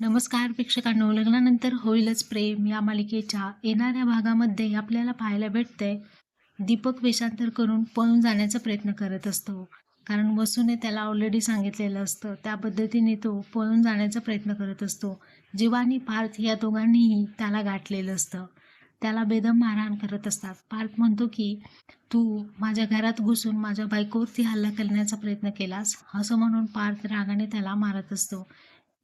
नमस्कार प्रेक्षकांनो लग्नानंतर होईलच प्रेम. या मालिकेच्या येणाऱ्या भागामध्ये आपल्याला पाहायला भेटतंय दीपक वेषांतर करून पळून जाण्याचा प्रयत्न करत असतो. कारण वसूने त्याला ऑलरेडी सांगितलेलं असतं. त्या पद्धतीने तो पळून जाण्याचा प्रयत्न करत असतो. जीवानी पार्थ या दोघांनीही त्याला गाठलेलं असतं. त्याला बेदम मारहाण करत असतात. पार्थ म्हणतो की तू माझ्या घरात घुसून माझ्या बायकोवरती हल्ला करण्याचा प्रयत्न केलास. असं म्हणून पार्थ रागाने त्याला मारत असतो.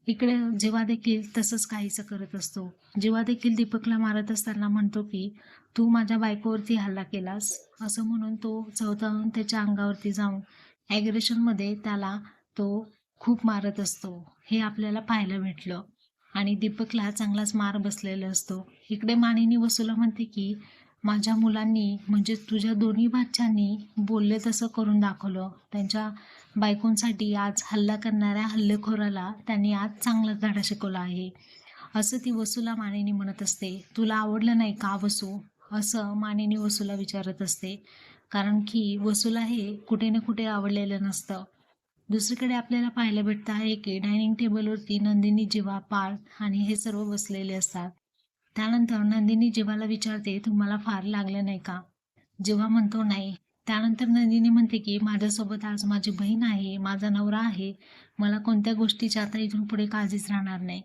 इकडे जेव्हा देखील तसंच काहीसं करत असतो. जेव्हा देखील दीपकला मारत असताना म्हणतो की तू माझ्या बायकोवरती हल्ला केलास? असं म्हणून तो चौथाहून त्याच्या अंगावरती जाऊन ॲग्रेशनमध्ये त्याला तो खूप मारत असतो. हे आपल्याला पाहायला भेटलं. आणि दीपकला चांगलाच मार बसलेला असतो. इकडे मानिनी वसूला म्हणते की माझ्या मुलांनी म्हणजे तुझ्या दोन्ही बादशांनी बोलले तसं करून दाखवलं. त्यांच्या बायकोंसाठी आज हल्ला करणाऱ्या हल्लेखोराला त्यांनी आज चांगला धडा शिकवला आहे. असं ती वसूला मानेनी म्हणत असते. तुला आवडलं नाही का वसू? असं मानेनी वसूला विचारत असते. कारण की वसूला हे कुठे ना कुठे आवडलेलं नसतं. दुसरीकडे आपल्याला पाहायला भेटतं आहे की डायनिंग टेबलवरती नंदिनी जीवा पार्थ आणि हे सर्व बसलेले असतात. त्यानंतर नंदिनी जीवाला विचारते तुम्हाला फार लागलं नाही का? जेव्हा म्हणतो नाही. त्यानंतर नंदिनी म्हणते की माझ्यासोबत आज माझी बहीण आहे माझा नवरा आहे. मला कोणत्या गोष्टीची आता इथून पुढे काळजीच राहणार नाही.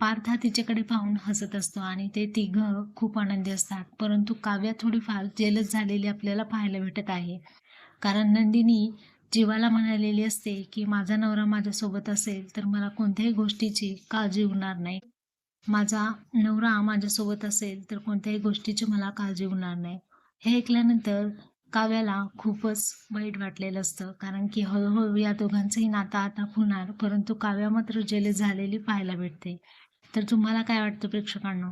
पार्थ हा तिच्याकडे पाहून हसत असतो आणि ते तिघं खूप आनंदी असतात. परंतु काव्या थोडीफार जेलच झालेली आपल्याला पाहायला भेटत आहे. कारण नंदिनी जीवाला म्हणालेली असते की माझा नवरा माझ्यासोबत असेल तर मला कोणत्याही गोष्टीची काळजी होणार नाही. माझा नवरा माझ्यासोबत असेल तर कोणत्याही गोष्टीची मला काळजी होणार नाही. हे ऐकल्यानंतर काव्याला खूपच वाईट वाटलेलं असतं. कारण की हळूहळू या दोघांचंही नातं आता होणार परंतु काव्या मात्र जेले झालेली पाहायला भेटते. तर तुम्हाला काय वाटतं प्रेक्षकांना?